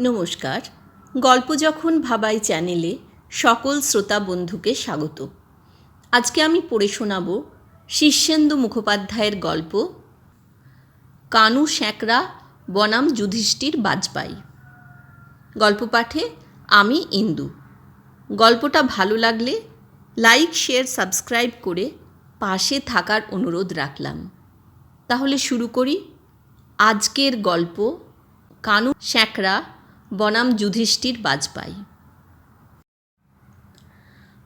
নমস্কার। গল্প যখন ভাবাই চ্যানেলে সকল শ্রোতা বন্ধুকে স্বাগত। আজকে আমি পড়ে শোনাব শীর্ষেন্দু মুখোপাধ্যায়ের গল্প, কানু শ্যাঁকড়া বনাম যুধিষ্ঠির বাজপাই গল্প পাঠে আমি ইন্দু। গল্পটা ভালো লাগলে লাইক, শেয়ার, সাবস্ক্রাইব করে পাশে থাকার অনুরোধ রাখলাম। তাহলে শুরু করি। আজকের গল্প, কানু শ্যাঁকড়া বনাম যুধিষ্ঠির বাজপাই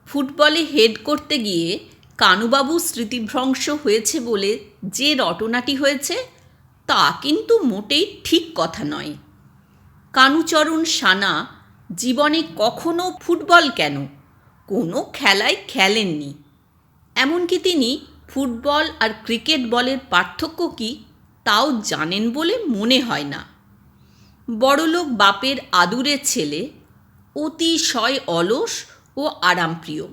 ফুটবলে হেড করতে গিয়ে কানুবাবু স্মৃতিভ্রংশ হয়েছে বলে যে রটনাটি হয়েছে, তা কিন্তু মোটেই ঠিক কথা নয়। কানুচরণ সানা জীবনে কখনো ফুটবল কেন? কোনো খেলায় খেলেননি। এমনকি তিনি ফুটবল আর ক্রিকেট বলের পার্থক্য কী তাও জানেন বলে মনে হয় না। বড়লোক বাপের আদুরের ছেলে অতিশয় অলস ও আরামপ্রিয়।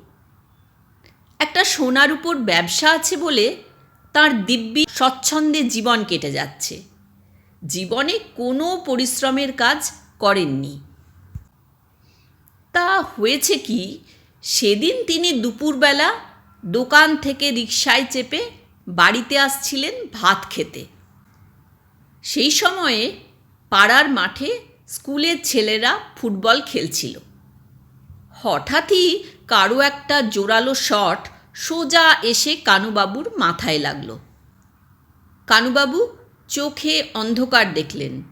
একটা সোনার উপর ব্যবসা আছে বলে তার দিব্যি স্বচ্ছন্দে জীবন কেটে যাচ্ছে। জীবনে কোনো পরিশ্রমের কাজ করেননি। তা হয়েছে কি, সেদিন তিনি দুপুরবেলা দোকান থেকে রিকশায় চেপে বাড়িতে আসছিলেন ভাত খেতে। সেই সময়ে পাড়ার মাঠে স্কুলের ছেলেরা ফুটবল খেলছিল। হঠাৎই কারও একটা জোরালো শট সোজা এসে কানুবাবুর মাথায় লাগল। কানুবাবু চোখে অন্ধকার দেখলেন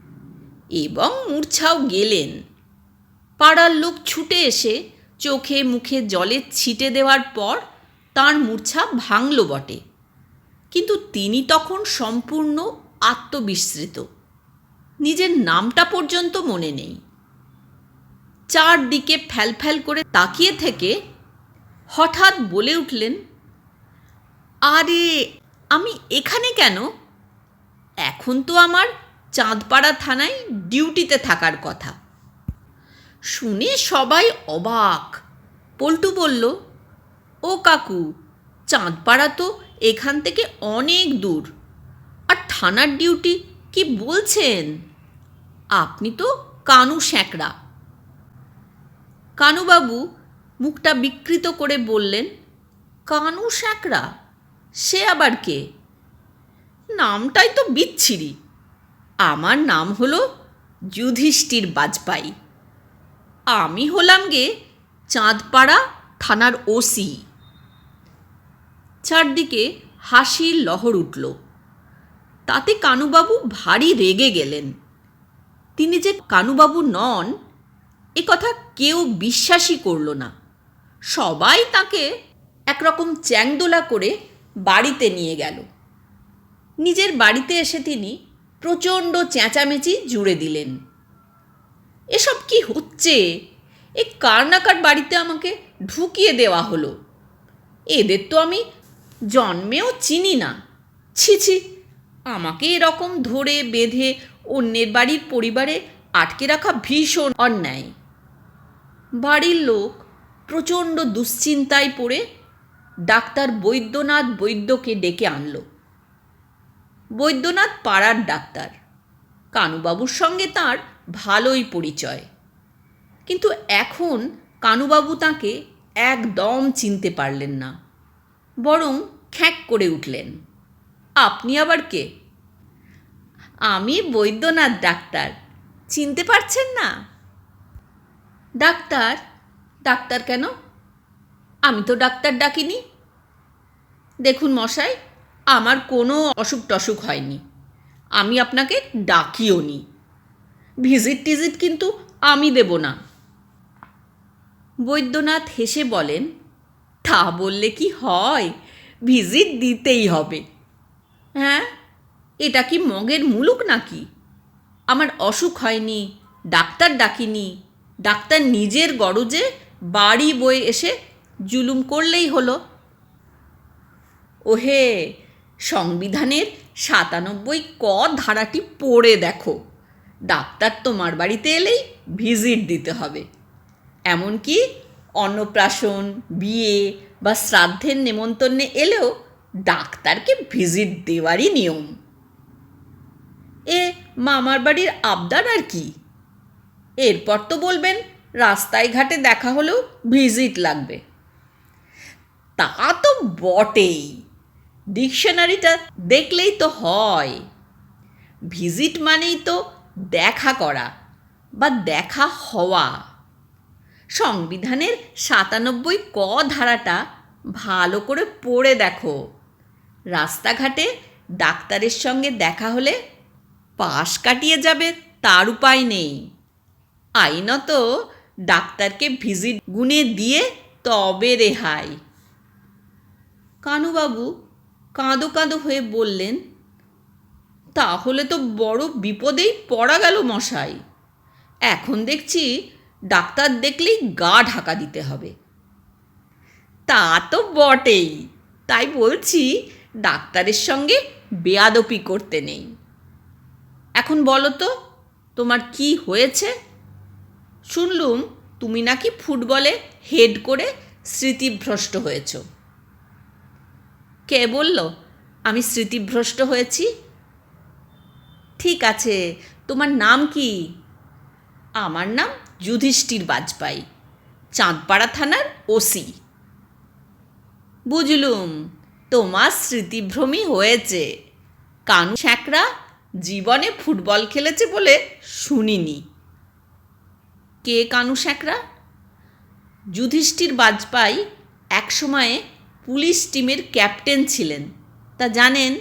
এবং মূর্ছাও গেলেন। পাড়ার লোক ছুটে এসে চোখে মুখে জলে ছিটে দেওয়ার পর তার মূর্ছা ভাঙল বটে। কিন্তু তিনি তখন সম্পূর্ণ আত্মবিস্মৃত। নিজের নামটা পর্যন্ত মনে নেই। চারদিকে ফ্যালফ্যাল করে তাকিয়ে থেকে হঠাৎ বলে উঠলেন, আরে, আমি এখানে কেন? এখন তো আমার চাঁদপাড়া থানায় ডিউটিতে থাকার কথা। শুনে সবাই অবাক। পল্টু বলল, ও কাকু, চাঁদপাড়া তো এখান থেকে অনেক দূর। আর থানার ডিউটি কি বলছেন? আপনি তো কানু শ্যাঁকড়া কানুবাবু মুখটা বিকৃত করে বললেন, কানু শ্যাঁকড়া সে আবার কে? নামটাই তো বিচ্ছিরি। আমার নাম হলো যুধিষ্ঠির বাজপাই আমি হলাম গে চাঁদপাড়া থানার ওসি। চারদিকে হাসির লহর উঠল। তাতে কানুবাবু ভারী রেগে গেলেন। তিনি যে কানুবাবু নন, এ কথা কেউ বিশ্বাসই করল না। সবাই তাকে একরকম চ্যাংদোলা করে বাড়িতে নিয়ে গেল। নিজের বাড়িতে এসে তিনি প্রচণ্ড চেঁচামেচি জুড়ে দিলেন। এসব কি হচ্ছে? এ কার না কার বাড়িতে আমাকে ঢুকিয়ে দেওয়া হলো। এদের তো আমি জন্মেও চিনি না। ছি ছি, আমাকে এরকম ধরে বেঁধে অন্যের বাড়ির পরিবারে আটকে রাখা ভীষণ অন্যায়। বাড়ির লোক প্রচণ্ড দুশ্চিন্তায় পড়ে ডাক্তার বৈদ্যনাথ বৈদ্যকে ডেকে আনল। বৈদ্যনাথ পাড়ার ডাক্তার। কানুবাবুর সঙ্গে তার ভালোই পরিচয়। কিন্তু এখন কানুবাবু তাকে একদম চিনতে পারলেন না, বরং খ্যাঁক করে উঠলেন। আপনি আবার কে? আমি বৈদ্যনাথ ডাক্তার। চিনতে পারছেন না? ডাক্তার? ডাক্তার কেন? আমি তো ডাক্তার ডাকিনি। দেখুন মশাই, আমার কোনো অসুখ টসুখ হয়নি। আমি আপনাকে ডাকিও নি ভিজিট টিজিট কিন্তু আমি দেব না। বৈদ্যনাথ হেসে বলেন, তা বললে কি হয়? ভিজিট দিতেই হবে। হ্যাঁ? এটা কি মগের মুলুক নাকি? আমার অসুখ হয়নি, ডাক্তার ডাকিনি, ডাক্তার নিজের গরজে বাড়ি বয়ে এসে জুলুম করলেই হলো। ওহে, সংবিধানের সাতানব্বই ক ধারাটি পড়ে দেখো। ডাক্তার তোমার বাড়িতে এলেই ভিজিট দিতে হবে। এমনকি অন্নপ্রাশন, বিয়ে বা শ্রাদ্ধের নেমন্তন্নে এলেও ডাক্তারকে ভিজিট দেওয়ারই নিয়ম। এ মামার বাড়ির আবদার আর কি? এরপর তো বলবেন, রাস্তায় ঘাটে দেখা হলেও ভিজিট লাগবে। তা তো বটেই। ডিকশনারিটা দেখলেই তো হয়। ভিজিট মানেই তো দেখা করা বা দেখা হওয়া। সংবিধানের সাতানব্বই ক ধারাটা ভালো করে পড়ে দেখো। রাস্তাঘাটে ডাক্তারের সঙ্গে দেখা হলে পাশ কাটিয়ে যাবে, তার উপায় নেই। আইনত ডাক্তারকে ভিজিট গুনে দিয়ে তবে রেহাই। কানুবাবু কাঁদো কাঁদো হয়ে বললেন, তাহলে তো বড় বিপদেই পড়া গেল মশাই। এখন দেখছি ডাক্তার দেখলেই গা ঢাকা দিতে হবে। তা তো বটেই, তাই বলছি ডাক্তারের সঙ্গে বেয়াদপি করতে নেই। এখন বলো তো, তোমার কি হয়েছে? শুনলুম, তুমি নাকি ফুটবলে হেড করে স্মৃতিভ্রষ্ট হয়েছ। কে বলল, আমি স্মৃতিভ্রষ্ট হয়েছি? ঠিক আছে, তোমার নাম কি? আমার নাম যুধিষ্ঠির বাজপাই চাঁদপাড়া থানার ওসি। বুঝলুম, তোমার স্মৃতিভ্রমী হয়েছে। কানু ছ্যাঁকড়া জীবনে ফুটবল খেলেছে বলে শুনিনি। কে কানু শ্যাকরা যুধিষ্ঠির বাজপাই একসময়ে পুলিশ টিমের ক্যাপ্টেন ছিলেন। তা জানেন?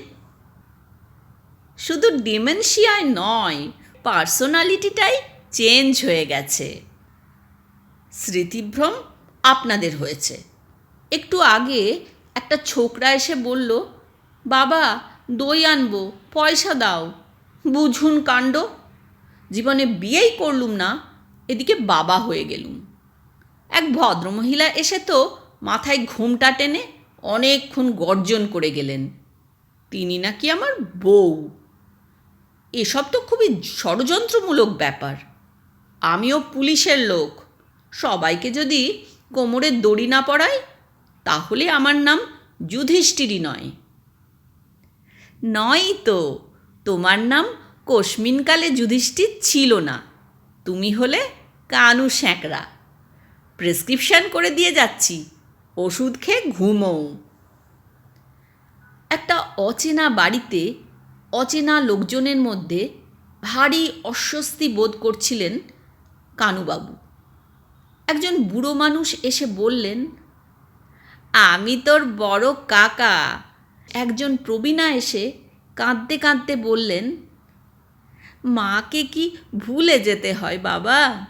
শুধু ডিমেনশিয়ায় নয়, পার্সোনালিটিটাই চেঞ্জ হয়ে গেছে। স্মৃতিভ্রম আপনাদের হয়েছে। একটু আগে একটা ছোকরা এসে বলল, বাবা দই আনব, পয়সা দাও। বুঝুন কাণ্ড, জীবনে বিয়েই করলুম না, এদিকে বাবা হয়ে গেলুম। এক ভদ্রমহিলা এসে তো মাথায় ঘুমটা টেনে অনেকক্ষণ গর্জন করে গেলেন। তিনি নাকি আমার বউ। এসব তো খুবই ষড়যন্ত্রমূলক ব্যাপার। আমিও পুলিশের লোক। সবাইকে যদি কোমরের দড়ি না পড়াই, তাহলে আমার নাম যুধিষ্ঠিরই নয়। নয় তো। তোমার নাম কোশমিনকালে যুধিষ্ঠির ছিল না। তুমি হলে কানু স্যাঁকড়া। প্রেসক্রিপশন করে দিয়ে যাচ্ছি। ওষুধ খেয়ে ঘুমোও। একটা অচেনা বাড়িতে অচেনা লোকজনের মধ্যে ভারী অস্বস্তি বোধ করছিলেন কানুবাবু। একজন বুড়ো মানুষ এসে বললেন, আমি তোর বড় কাকা। একজন প্রবীণা এসে কাঁদতে কাঁদতে বললেন, মাকে কি ভুলে যেতে হয় বাবা?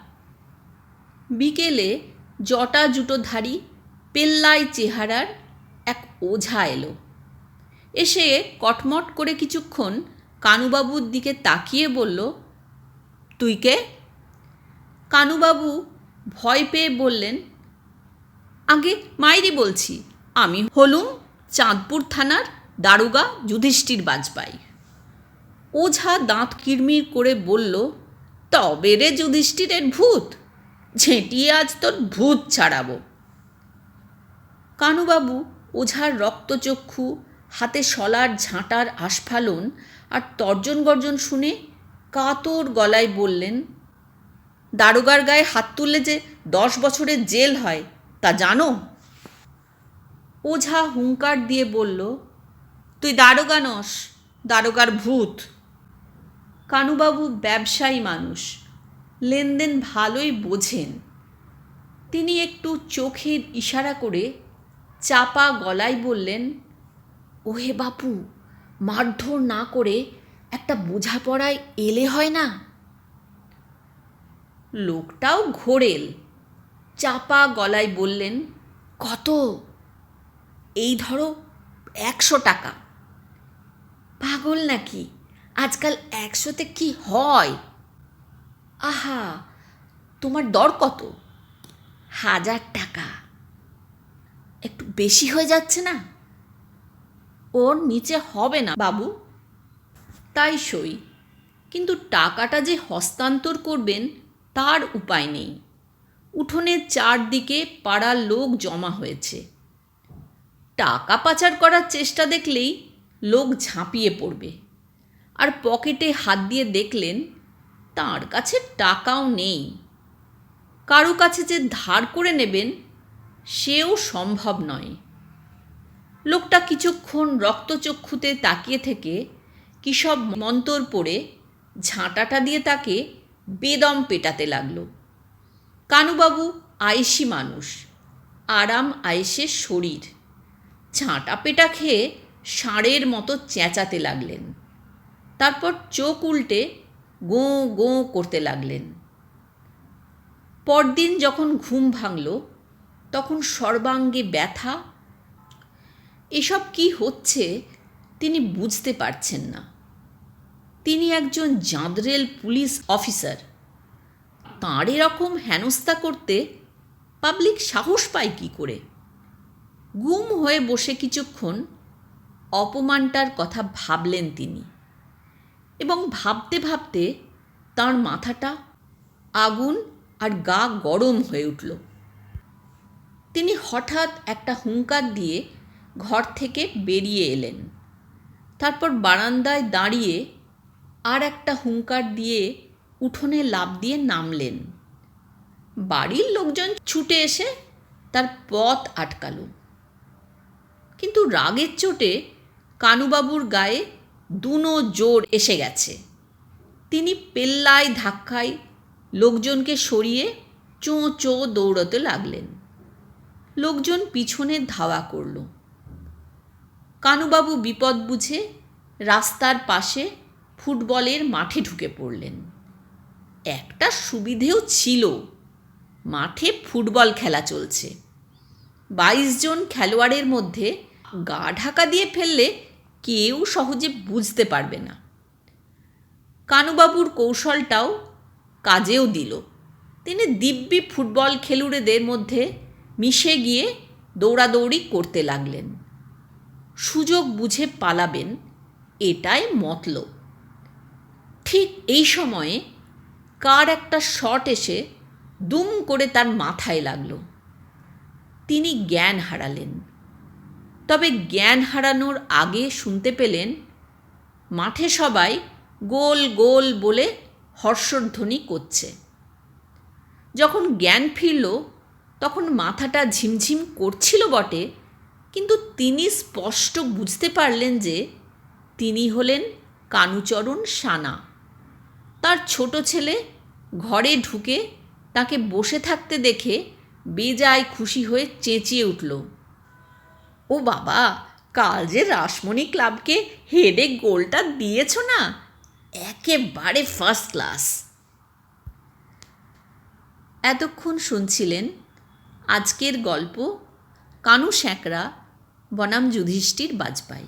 বিকেলে জটা জুটোধারী পেল্লাই চেহারার এক ওঝা এলো। এসে কটমট করে কিছুক্ষণ কানুবাবুর দিকে তাকিয়ে বলল, তুই কে? কানুবাবু ভয় পেয়ে বললেন, আগে মাইরি বলছি, আমি হলুম? চাঁদপুর থানার দারোগা যুধিষ্ঠির বাজপাই ওঝা দাঁত কিরমির করে বলল, তবে রে যুধিষ্ঠিরের ভূত, ঝেঁটিয়ে আজ তোর ভূত ছাড়াবো। কানুবাবু ওঝার রক্তচক্ষু, হাতে শলার ঝাঁটার আস্ফালন আর তর্জন গর্জন শুনে কাতর গলায় বললেন, দারোগার গায়ে হাত তুললে যে দশ বছরের জেল হয়, তা জানো? ওঝা হুঙ্কার দিয়ে বলল, তুই দারোগা নস দারোগার ভূত। কানুবাবু ব্যবসায়ী মানুষ, লেনদেন ভালোই বোঝেন। তিনি একটু চোখের ইশারা করে চাপা গলায় বললেন, ওহে বাপু, মারধর না করে একটা বোঝাপড়ায় এলে হয় না? লোকটাও ঘোরেল, চাপা গলায় বললেন, কত? এই ধরো একশো টাকা। পাগল নাকি? আজকাল একশোতে কি হয়? আহা, তোমার দর কত? হাজার টাকা। একটু বেশি হয়ে যাচ্ছে না? ওর নিচে হবে না বাবু। তাই সই। কিন্তু টাকাটা যে হস্তান্তর করবেন, তার উপায় নেই। উঠোনের চারদিকে পাড়ার লোক জমা হয়েছে। টাকা পাচার করার চেষ্টা দেখলেই লোক ঝাঁপিয়ে পড়বে। আর পকেটে হাত দিয়ে দেখলেন তার কাছে টাকাও নেই। কারও কাছে যে ধার করে নেবেন সেও সম্ভব নয়। লোকটা কিছুক্ষণ রক্তচক্ষুতে তাকিয়ে থেকে কী সব মন্তর পড়ে ঝাঁটাটা দিয়ে তাকে বেদম পেটাতে লাগল। কানুবাবু আয়েসি মানুষ, আরাম আয়েসের শরীর। ঝাঁটা পেটা খেয়ে ষাঁড়ের মতো চেঁচাতে লাগলেন। তারপর চোখ উল্টে গোঁ গোঁ করতে লাগলেন। পরদিন যখন ঘুম ভাঙল, তখন সর্বাঙ্গে ব্যথা, এসব কি হচ্ছে তিনি বুঝতে পারছেন না। তিনি একজন জাঁদরেল পুলিশ অফিসার। তাঁর এরকম হেনস্থা করতে পাবলিক সাহস পায় কী করে? গুম হয়ে বসে কিছুক্ষণ অপমানটার কথা ভাবলেন তিনি এবং ভাবতে ভাবতে তার মাথাটা আগুন আর গা গরম হয়ে উঠল। তিনি হঠাৎ একটা হুঙ্কার দিয়ে ঘর থেকে বেরিয়ে এলেন। তারপর বারান্দায় দাঁড়িয়ে আর একটা হুঙ্কার দিয়ে উঠোনে লাফ দিয়ে নামলেন। বাড়ির লোকজন ছুটে এসে তার পথ আটকালো। কিন্তু রাগের চোটে কানুবাবুর গায়ে দুনো জোর এসে গেছে। তিনি পেল্লায় ধাক্কায় লোকজনকে সরিয়ে চোঁ চোঁ দৌড়তে লাগলেন। লোকজন পিছনে ধাওয়া করল। কানুবাবু বিপদ বুঝে রাস্তার পাশে ফুটবলের মাঠে ঢুকে পড়লেন। একটা সুবিধেও ছিল। মাঠে ফুটবল খেলা চলছে। বাইশ জন খেলোয়াড়ের মধ্যে গা ঢাকা দিয়ে ফেললে কেউ সহজে বুঝতে পারবে না। কানুবাবুর কৌশলটাও কাজেও দিল। তিনি দিব্যি ফুটবল খেলুড়েদের মধ্যে মিশে গিয়ে দৌড়াদৌড়ি করতে লাগলেন। সুযোগ বুঝে পালাবেন, এটাই মতলব। ঠিক এই সময়ে কার একটা শট এসে দুম করে তার মাথায় লাগল। তিনি জ্ঞান হারালেন। তবে জ্ঞান হারানোর আগে শুনতে পেলেন, মাঠে সবাই গোল গোল বলে হর্ষধ্বনি করছে। যখন জ্ঞান ফিরল, তখন মাথাটা ঝিমঝিম করছিল বটে, কিন্তু তিনি স্পষ্ট বুঝতে পারলেন যে তিনি হলেন কানুচরণ সানা। তার ছোট ছেলে ঘরে ঢুকে তাকে বসে থাকতে দেখে বেজায় খুশি হয়ে চেঁচিয়ে উঠল। ও বাবা, কাল যে রাসমণি ক্লাবকে হেডে গোলটা দিয়েছ না? একেবারে ফার্স্ট ক্লাস এতক্ষণ শুনছিলেন আজকের গল্প কানু স্যাঁকড়া বনাম যুধিষ্ঠির বাজপাই